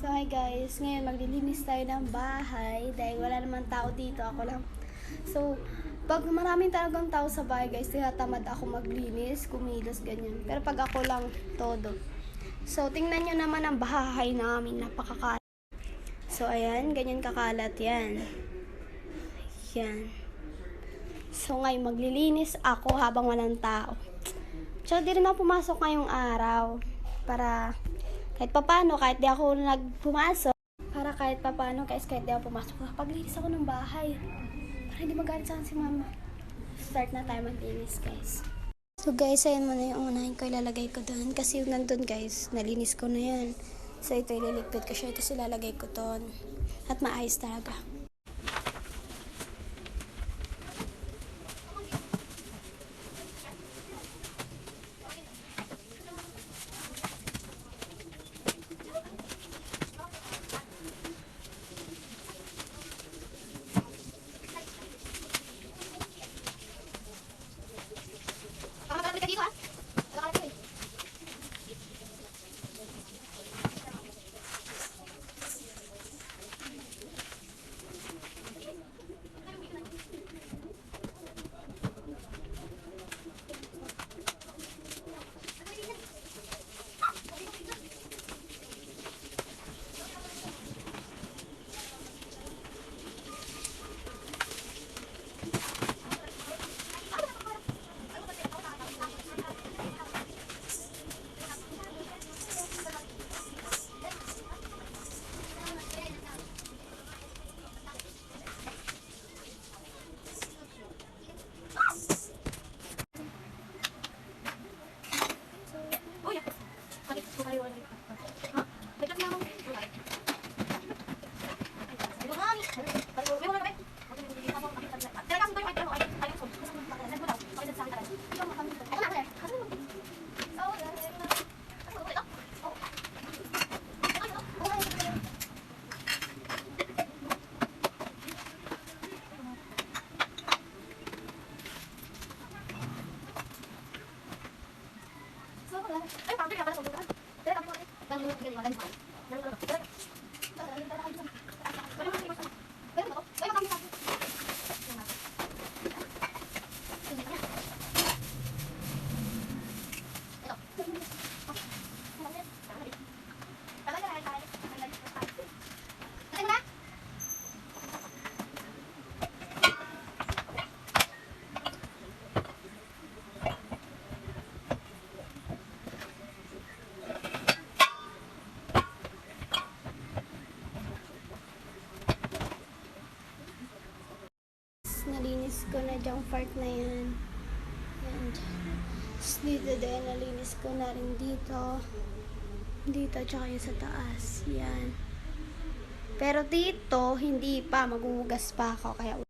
So hi guys, ngayon maglilinis tayo ng bahay dahil wala naman tao dito, ako lang. So, pag maraming talagang tao sa bahay guys, tinatamad ako maglinis, kumilos, ganyan. Pero pag ako lang, todo. So, tingnan nyo naman ang bahay namin, napakakalat. So, ayan, ganyan kakalat yan. Yan. So, ngayon maglilinis ako habang walang tao. Tsaka di rin ako pumasok ngayong araw para kahit papano, kahit di ako nagpumasok, para kahit papano, guys, kahit di ako pumasok, paglinis ako ng bahay. Para hindi magalit sa si mama. Start na tayo maglinis, guys. So guys, ayan muna yung unahin ko, ilalagay ko doon. Kasi yung nandun guys, nalinis ko na yan. So ito, ililigpit ko siya, tapos ilalagay ko doon. At maayos talaga. Nalinis ko na diyang part na yan. Tapos dito din, nalinis ko na rin dito. Dito, tsaka yung sa taas. Yan. Pero dito, hindi pa. Maghuhugas pa ako. Kaya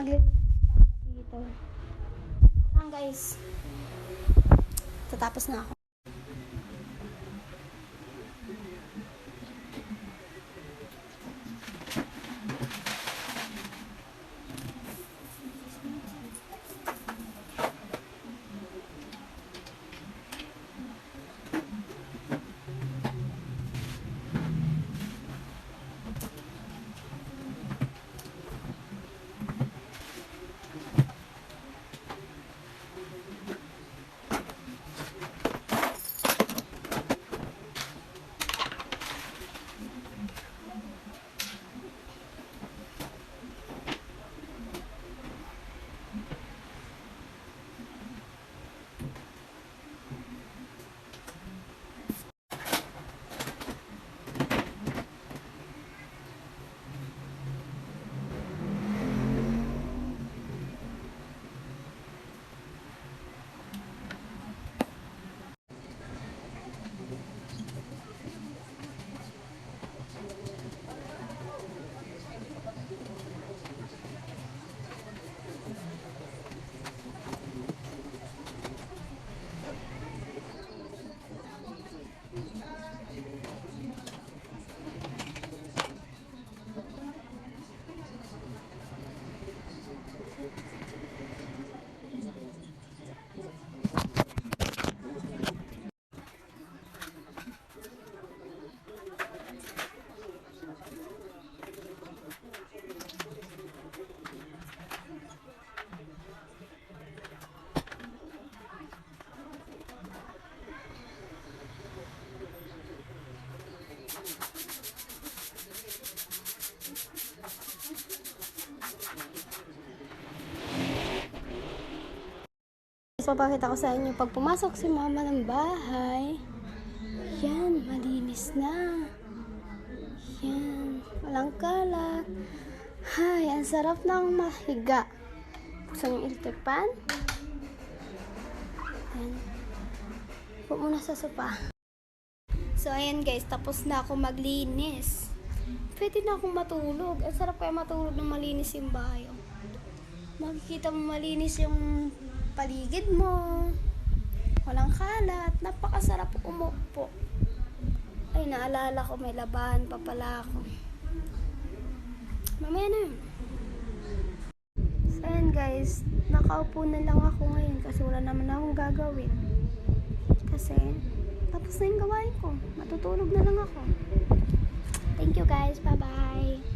maglilinis dito. Lang guys. Tatapos na ako. So, papakita ko sa inyo, pag pumasok si mama ng bahay, yan, malinis na. Yan, walang kalat. Hay, ang sarap ng mahiga. Buksan yung electric pan. Yan. Upo muna sa sopa. So, ayan guys, tapos na ako maglinis. Pwede na akong matulog. Ang sarap kaya matulog ng malinis yung bahay. oh. Makikita mo malinis yung paligid mo. Walang kalat. Napakasarap umupo. Ay, naalala ko may labahan pa pala ako. Mamaya na yun. So, ayan guys. Nakaupo na lang ako ngayon kasi wala naman akong gagawin. Kasi, tapos na yung gawain ko. Matutulog na lang ako. Thank you guys. Bye-bye.